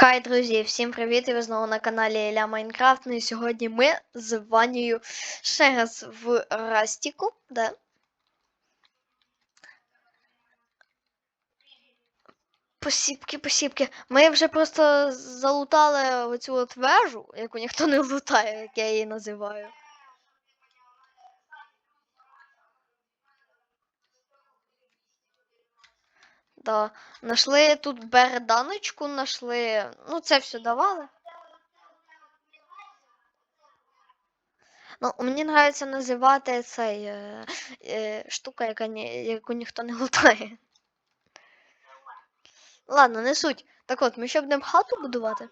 Хай, друзі, всім привіт! І ви знову на каналі ля Майнкрафт. Ну і сьогодні ми з Ванією ще раз в Растіку. Да? Посіпки, посіпки. Ми вже просто залутали оцю от вежу, яку ніхто не лутає, як я її називаю. Да. Нашли тут берданочку, нашли. Ну, це все давали. Ну, мені подобається називати цей е, е, штука, яка ні, яку ніхто не лутає. Ладно, не суть. Так от, ми ще будемо хату будувати.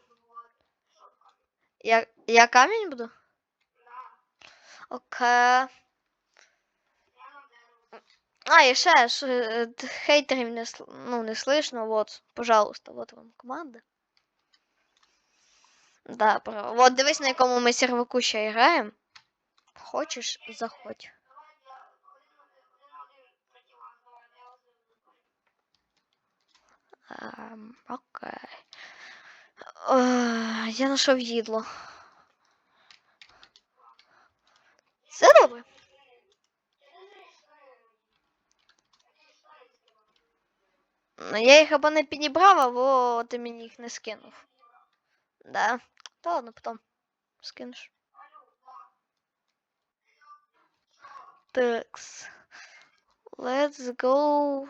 Я, я камінь буду? Окей. А, і ще ж е, хейтерів не, ну, не слышно, вот, пожалуйста, вот вам команда. Да, про... Вот дивись, на якому ми серваку ще граємо. Хочеш, заходь. Ем, окей. Е, я знайшов їдло. Це добре. Я їх або не підібрав, або ти мені їх не скинув. Да. Та ладно, потім скинеш. Такс. Let's go.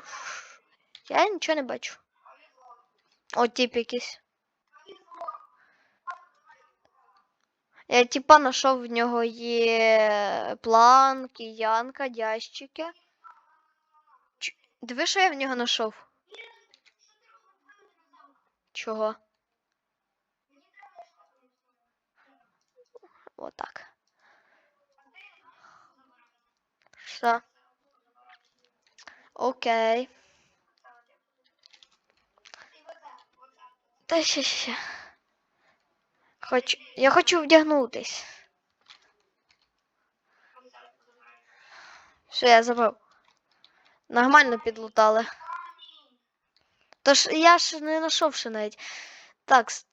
Я нічого не бачу. О, тип якийсь. Я типа знайшов в нього є план, киянка, ящики. Ч- Диви, що я в нього знайшов. Чого? Вот так. Все. Окей. Та ще ще. Хочу. Я хочу вдягнутись. Все, я забрав. Нормально підлутали. Тож я ж не знайшов ще навіть. Так, с-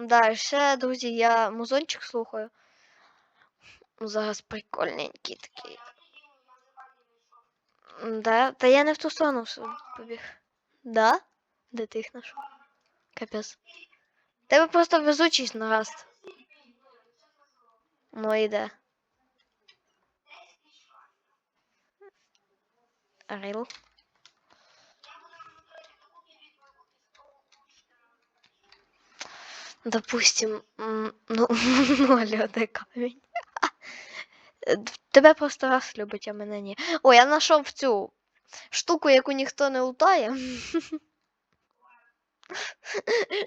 да, ще, друзі, я музончик слухаю. Ну, Зараз прикольненький такий. Да? Та я не в ту сторону побіг. Да? Де ти їх знайшов? Капець. Тебе просто везучість на раз. Ну і де? Рил. Допустим, ну, ну, алло, камінь. Тебе просто раз любить, а мене ні. О, я знайшов цю штуку, яку ніхто не лутає.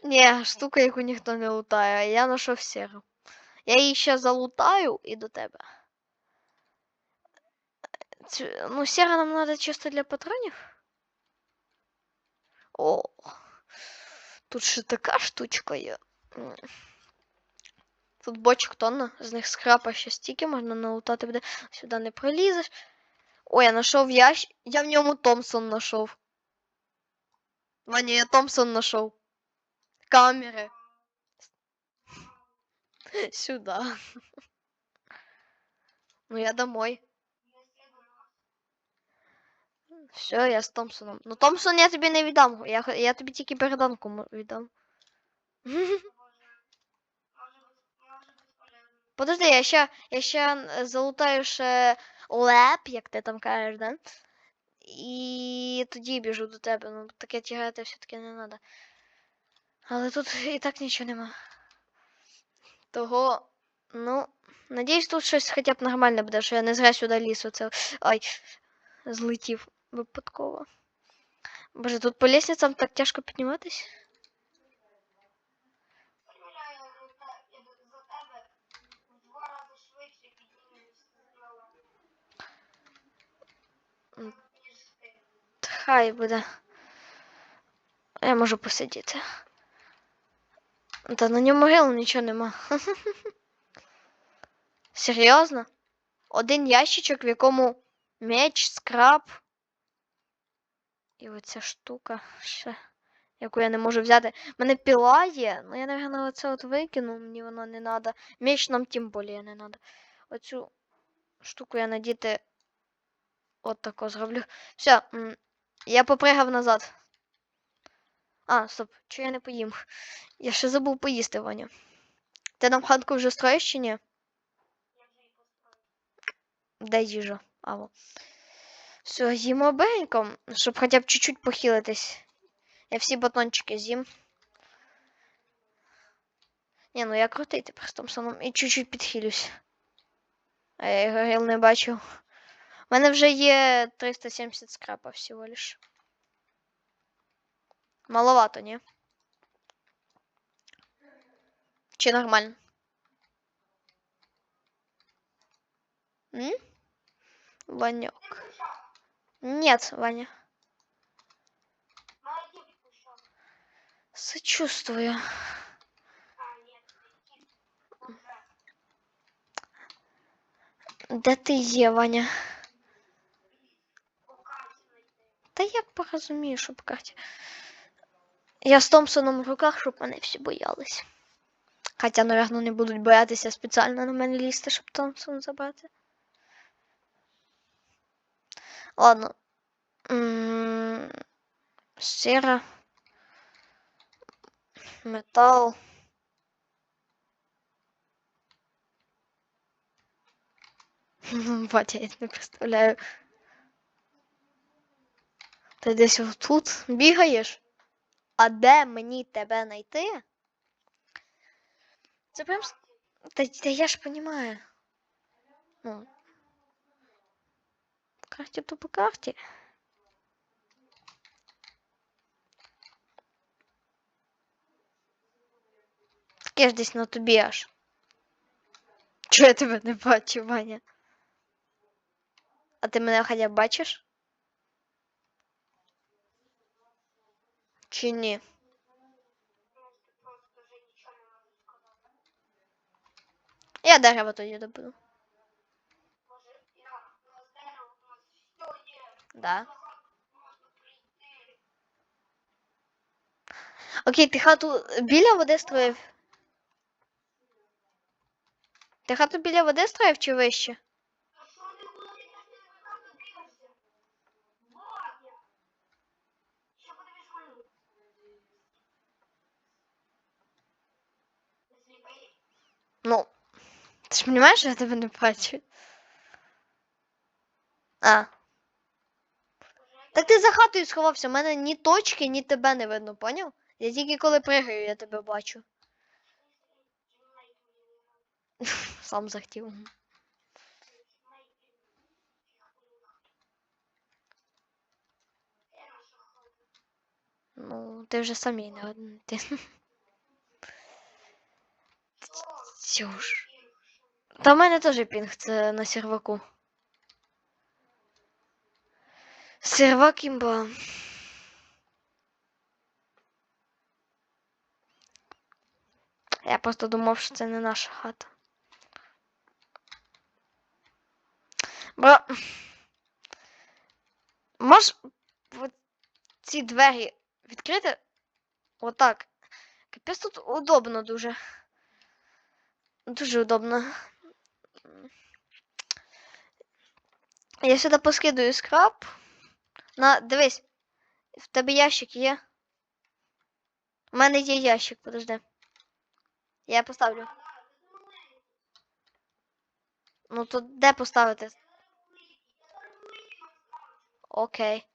Ні, штука, яку ніхто не лутає. Я знайшов сіру. Я її ще залутаю і до тебе. Ну, сіра нам треба чисто для патронів. О, тут ще така штучка є. М. Тут бочок тонна, з них скрапа ще стільки можна налутати буде. Сюди не пролізеш. Ой, я знайшов ящ. Я в ньому Томпсон знайшов. Ваня, я Томпсон знайшов. Камери. Сюда. Ну я домой. Все, я з Томпсоном. Ну Томпсон я тобі не віддам. Я, х- я тобі тільки берданку м- віддам. Подожди, я ще, я ще залутаю ще леп, як ти там кажеш, да? І тоді біжу до тебе. Ну, таке тягати все-таки не треба. Але тут і так нічого нема. Того, ну, надіюсь, тут щось хоча б нормальне буде, що я не зря сюди ліз оце. Ай, злетів випадково. Боже, тут по лестницям так тяжко підніматись. Хай буде. Я можу посидіти. Та на ньому могил нічого нема. Серйозно? Один ящичок, в якому меч, скраб. І оця штука ще. яку я не можу взяти. У мене піла є, ну я, напевно, оце от викину, мені воно не треба. Меч нам тим більше не треба. Оцю штуку я надіти от тако зроблю. Все, я попригав назад. А, стоп, чи я не поїм? Я ще забув поїсти, Ваня. Ти нам хатку вже строїш чи ні? Де їжа? Аво. Все, їмо бенько, щоб хоча б чуть-чуть похилитись. Я всі батончики з'їм. Ні, ну я крутий тепер з Томпсоном і чуть-чуть підхилюсь. А я його не бачив. У мене вже є 370 скрапа всього лиш. Маловато, ні? Чи нормально? М? Ванек. Нет, Ваня. Сочувствую. Де ти є, Ваня? Та я порозумію, що по карті. Я з Томпсоном в руках, щоб мене всі боялись. Хоча, напевно, не будуть боятися спеціально на мене лізти, щоб Томпсон забрати. Ладно. М, Сіра. Метал. Батя, я не представляю. Ти десь тут бігаєш? А де мені тебе знайти? Це прям. Та, та я ж понимаю. Ну. По карті то по карті. Так я ж десь на тобі аж. Чого я тебе не бачу, Ваня? А ти мене хоча б бачиш? Чи ні? Я дерево тоді добуду. Да. Окей, ти хату біля води строїв? Ти хату біля води строїв чи вище? Ну, ти ж розумієш, що я тебе не бачу? А. Так ти за хатою сховався, у мене ні точки, ні тебе не видно, поняв? Я тільки коли пригаю, я тебе бачу. Сам захотів. Ну, ти вже самі не один. Сюж. Та в мене теж пінг, це на серваку. Сервак імба. Я просто думав, що це не наша хата. Бо... Можеш ці двері відкрити? Отак. Капець тут удобно дуже. Дуже удобно. Я сюди поскидую скраб. На, дивись. В тебе ящик є. У мене є ящик, подожди. Я поставлю. Ну то де поставити? Окей.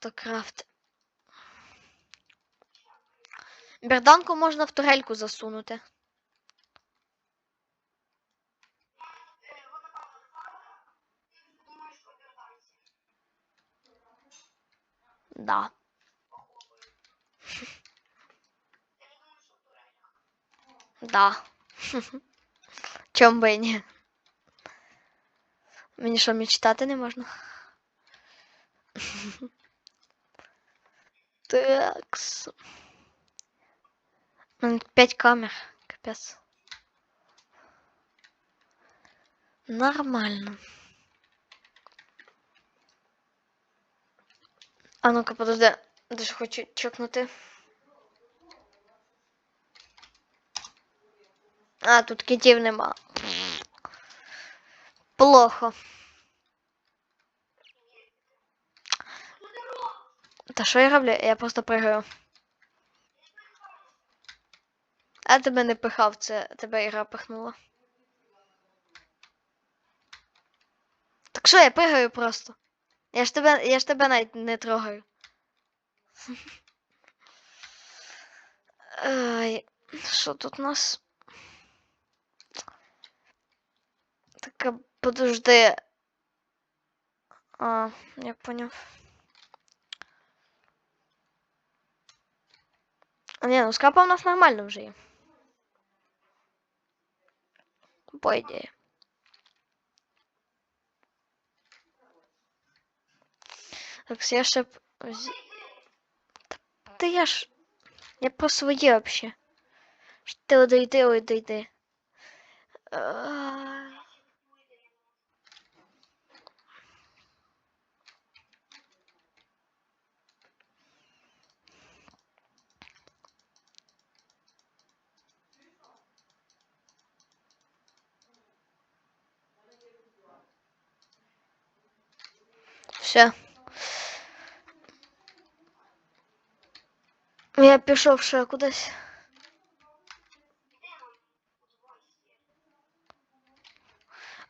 То крафт. Берданку можна в турельку засунути. Да. Да. Чом би і ні? Мені що, мечтати не можна? Такс. М, П'ять камер. Капець. Нормально. А ну-ка, подожди. Дуже хочу чокнути. А, тут китів нема. Плохо. Та що я роблю? Я просто пригаю. А тебе не пихав, це тебе ігра пихнула. Так що я пригаю просто? Я ж тебе, я ж тебе навіть не трогаю. Ай, що тут у нас? Так, подожди. А, я поняв. А, ні, ну скапа у нас нормально вже є. По ідеї. Так, я ще. Та- я ж... Я про своє вообще. Ти одійди, одійди. Все. Я пішов ще кудись.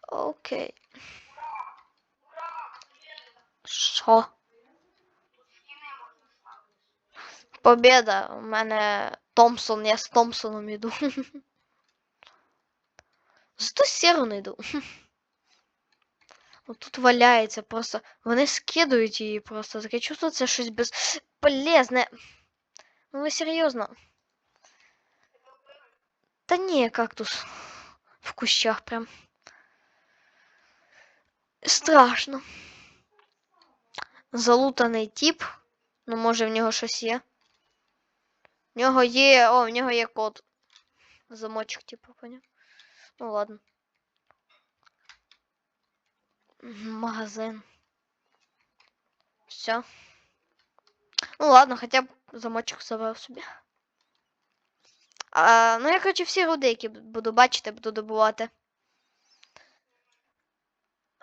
Окей. Що? Побєда. У мене Томпсон, я з Томпсоном іду. Зато сіру не йду. От тут валяється просто. Вони скидують її просто. Таке чувство, це щось безполезне. Ну ви серйозно? Та ні, кактус. В кущах прям. Страшно. Залутаний тип. Ну, може, в нього щось є. В нього є. О, в нього є код. Замочок, типу, поняв. Ну ладно. Мгм, Магазин. Все. Ну ладно, хоча б замочок забрав собі. А, ну я короче всі руди, які буду бачити, буду добувати.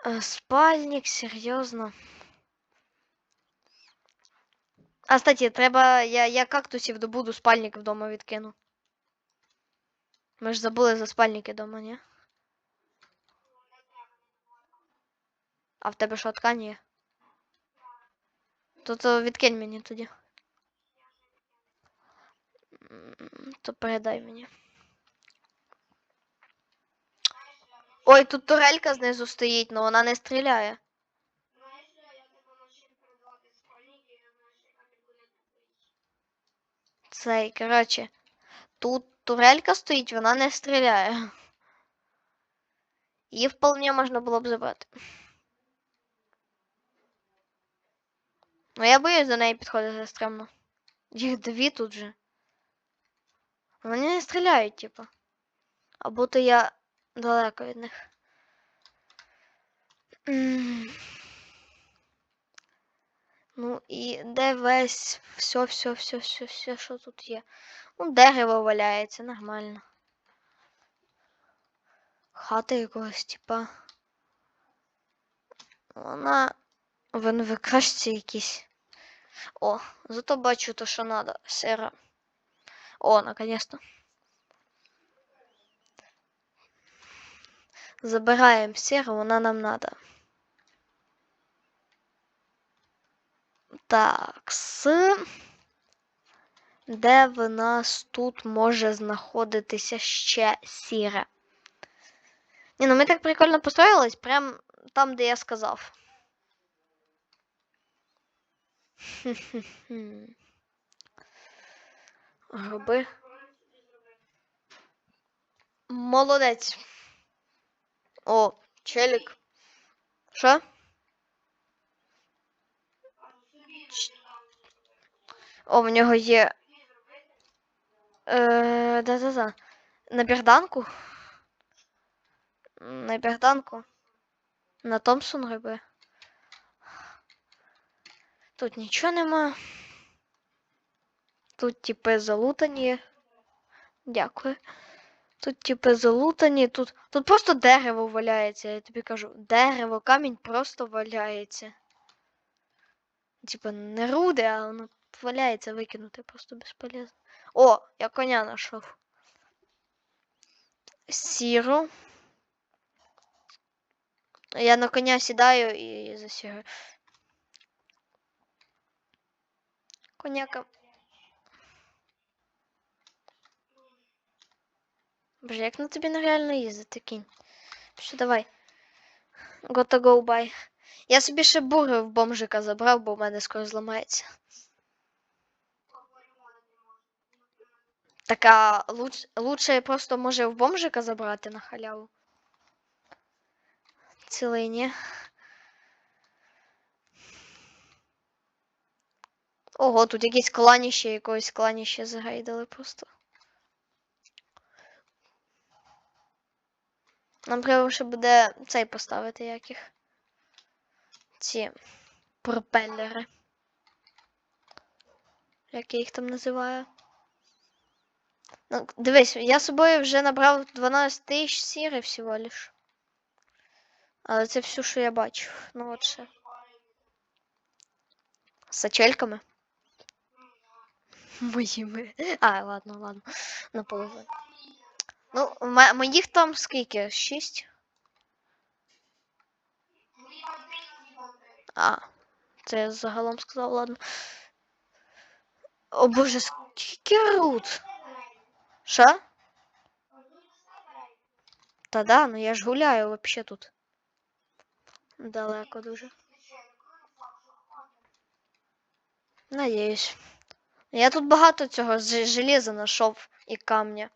Е, Спальник, серйозно. А, кстати, треба. Я, я кактусів добуду, спальник вдома відкину. Ми ж забули за спальники вдома, ні? А в тебе що, ткань є? То відкинь мені тоді. То передай мені. Ой, тут турелька знизу стоїть, але вона не стріляє. Цей, коротше, тут турелька стоїть, вона не стріляє. Її вполне можна було б забрати. Ну я боюсь до неї підходити стремно. Їх дві тут же. Вони не стріляють, типу. Або то я далеко від них. Ну і де весь все, все, все, все, все, що тут є. Ну, дерево валяється, нормально. Хата якогось, типа. Вона в НВКшці якісь. О, зато бачу то, що надо. Сера. О, наконец-то. Забираємо серу, вона нам надо. Так, с. Де в нас тут може знаходитися ще сіре? Ні, ну ми так прикольно построїлись, прям там, де я сказав. Хм-хм-хм. Гроби. Молодець. О, челік. Що? О, в нього є. Е, да-да-да. На берданку. На берданку. На Томпсон гриби. Тут нічого нема. Тут типи залутані. Дякую. Тут типи залутані, тут. Тут просто дерево валяється, я тобі кажу. Дерево, камінь просто валяється. Типа не руди, а воно валяється викинути просто безполезно. О, я коня знайшов. Сіру. Я на коня сідаю і засігаю. Коняка. Боже, як на тобі нереально їздити, кінь. Що давай. Gotta go by. Я собі ще бури в бомжика забрав, бо в мене скоро зламається. Так а луч... лучше просто може в бомжика забрати на халяву. Цілий ні. Ого, тут якісь кланіще, якогось кланіще загайдали просто. Нам треба ще буде цей поставити яких. Ці пропелери. Як я їх там називаю. Ну, дивись, я з собою вже набрав 12 тисяч сіри всього лиш. Але це все, що я бачу. Ну от ще. З сачельками. Моїми. А, ладно, ладно. Наполовину. Ну, моїх там скільки? Шість? А, це я загалом сказав, ладно. О боже, скільки рут? Що? Та да, ну я ж гуляю вообще тут. Далеко дуже. Надіюсь. Я тут багато цього железа знайшов і камня.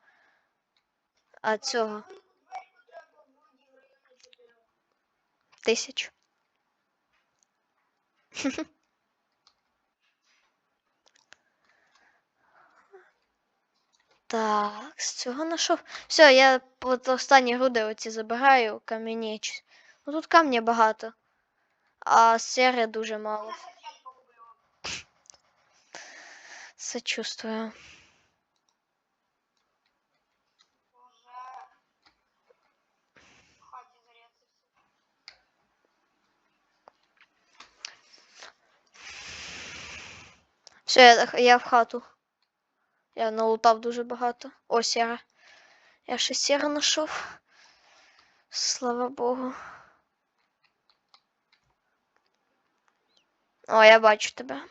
А цього. Тисяч. Так, з цього знайшов. Все, я от останні груди оці забираю, кам'яні. чи- Ну тут камня багато, а сери дуже мало. Сочувствую. Все, я, в хату. Я налутав дуже багато. О, сіра. Я ще сіра знайшов. Слава Богу. О, я бачу тебе.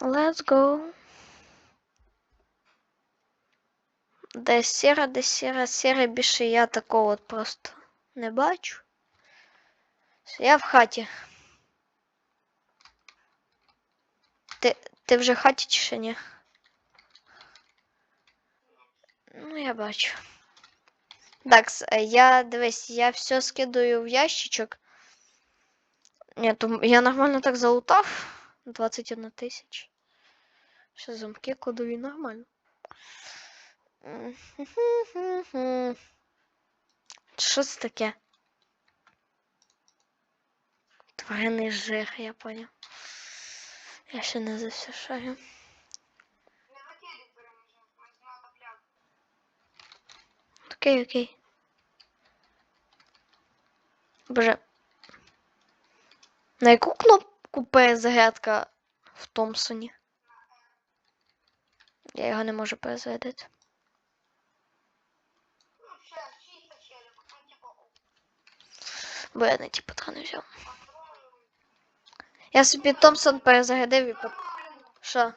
Let's go. Де сіра, де сіра, сіра більше я такого от просто не бачу. Я в хаті. Ти, ти вже в хаті чи ще ні? Ну, я бачу. Так, е, я дивись, я все скидаю в ящичок. Ні, то я нормально так залутав. 21 тисяч. Ще замки кладові нормально. Мгм. Що таке? Тваринний жир, я поняв. Я ще не за все шарю. Окей, окей. Боже. На яку кнопку перезарядка в Томпсоні? Я його не можу перезарядити. Бо я не ті патрони взяв. Я собі Томпсон перезарядив і пот... Що?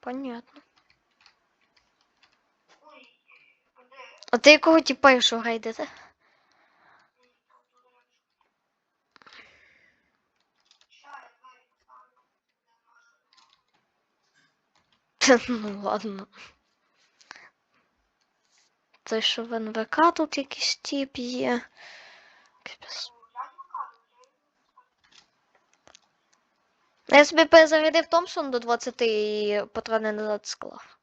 Понятно. А ти якого типа якщо грайдете? Ну ладно. Це що в НВК тут якийсь тип є. Я собі перезарядив Томпсон до 20 і патрони назад склав.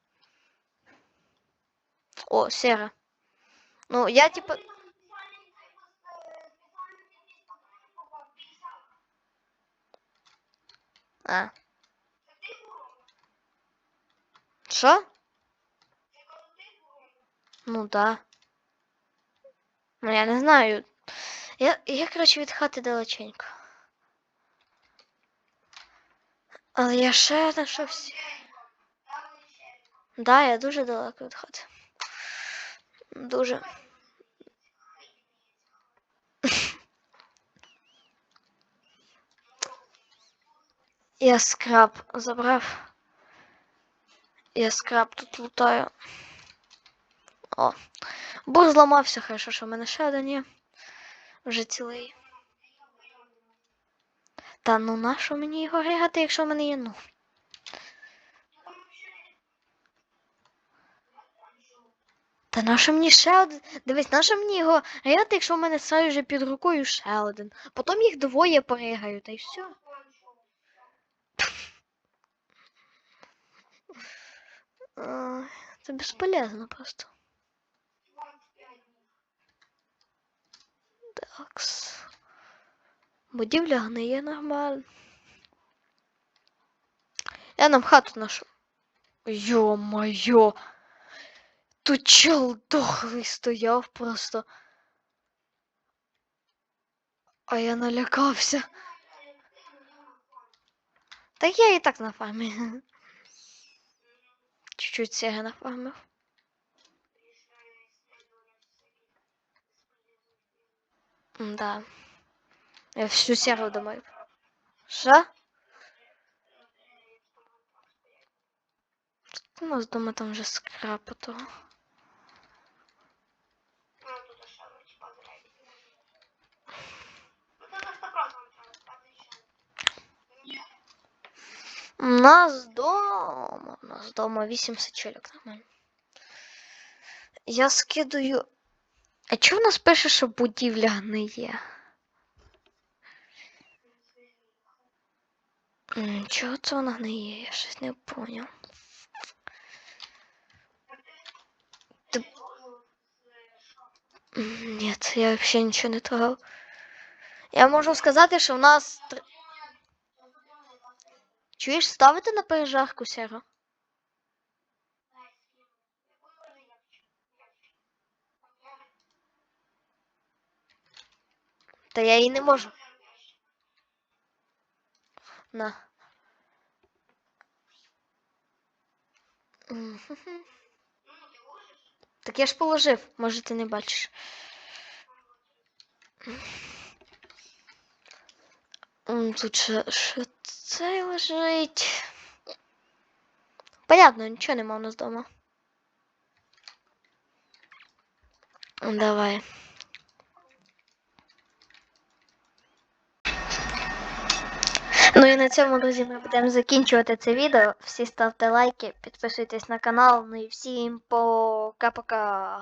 О, сера. Ну, я типу. А. Що? Ну да. Ну я не знаю. Я, я коротше, від хати далеченько. Але я ще знайшовся. Да, я дуже далеко від хати. Дуже. Я скраб забрав. Я скраб тут лутаю. О. Бур зламався, хорошо, що в мене ще один є. Вже цілий. Та ну нащо мені його ригати, якщо в мене є ну. Та нащо мені ще один? Дивись, нащо мені його ригати, якщо в мене все вже під рукою ще один. Потім їх двоє поригаю, та й все. Це безполезно просто. Такс. Будівля гниє нормально. Я нам хату нашу. Йо-моє. Тут чел дохлий стояв просто. А я налякався. Так я і так на фармі. Чуть-чуть сіга нафармив. Да. Я всю серу думаю. Що? У нас дома там вже скрапа того. У нас дома. У нас дома 8 сачелек нормально. Я скидаю. А чого в нас пише, що будівля гниє? Чого це вона гниє? Я щось не поняв. М, Ні, я взагалі нічого не трогав. Я можу сказати, що в нас. Чуєш, ставити на пережарку сіро? Та я її не можу. На. Так я ж положив, може ти не бачиш. Тут ще, ще це лежить. Понятно, нічого нема у нас вдома. Давай. Ну і на цьому, друзі, ми будемо закінчувати це відео. Всі ставте лайки, підписуйтесь на канал. Ну і всім пока-пока.